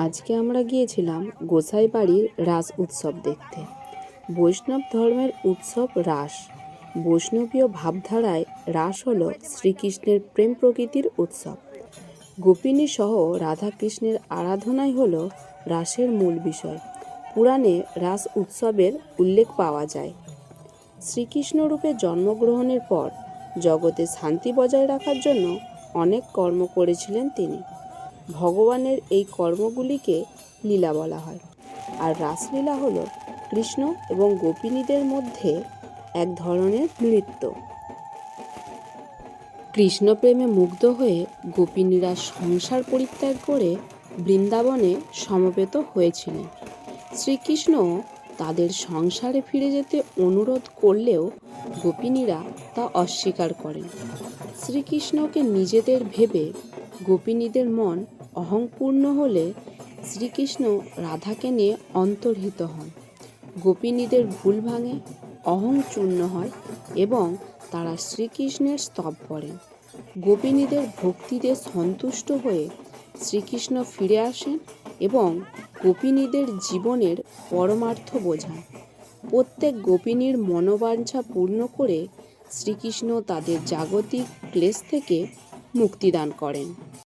আজকে আমরা গিয়েছিলাম গোসাই বাড়ির রাস উৎসব দেখতে। বৈষ্ণব ধর্মের উৎসব রাস। বৈষ্ণবীয় ভাবধারায় রাস হল শ্রীকৃষ্ণের প্রেম প্রকৃতির উৎসব। গোপিনী সহ রাধাকৃষ্ণের আরাধনাই হল রাসের মূল বিষয়। পুরাণে রাস উৎসবের উল্লেখ পাওয়া যায়। শ্রীকৃষ্ণরূপে জন্মগ্রহণের পর জগতে শান্তি বজায় রাখার জন্য অনেক কর্ম করেছিলেন তিনি। ভগবানের এই কর্মগুলিকে লীলা বলা হয়। আর রাসলীলা হলো কৃষ্ণ এবং গোপিনীদের মধ্যে এক ধরনের নৃত্য। কৃষ্ণ প্রেমে মুগ্ধ হয়ে গোপিনীরা সংসার পরিত্যাগ করে বৃন্দাবনে সমবেত হয়েছিলেন। শ্রীকৃষ্ণ তাদের সংসারে ফিরে যেতে অনুরোধ করলেও গোপিনীরা তা অস্বীকার করেন। শ্রীকৃষ্ণকে নিজেদের ভেবে গোপিনীদের মন অহংপূর্ণ হলে শ্রীকৃষ্ণ রাধাকে নিয়ে অন্তর্হিত হন। গোপিনীদের ভুল ভাঙে অহং চূর্ণ হয় এবং তারা শ্রীকৃষ্ণের স্তব করেন গোপিনীদের ভক্তিতে সন্তুষ্ট হয়ে শ্রীকৃষ্ণ ফিরে আসেন এবং গোপিনীদের জীবনের পরমার্থ বোঝান। প্রত্যেক গোপিনীর মনোবাঞ্ছা পূর্ণ করে শ্রীকৃষ্ণ তাদের জাগতিক ক্লেশ থেকে মুক্তিদান করেন।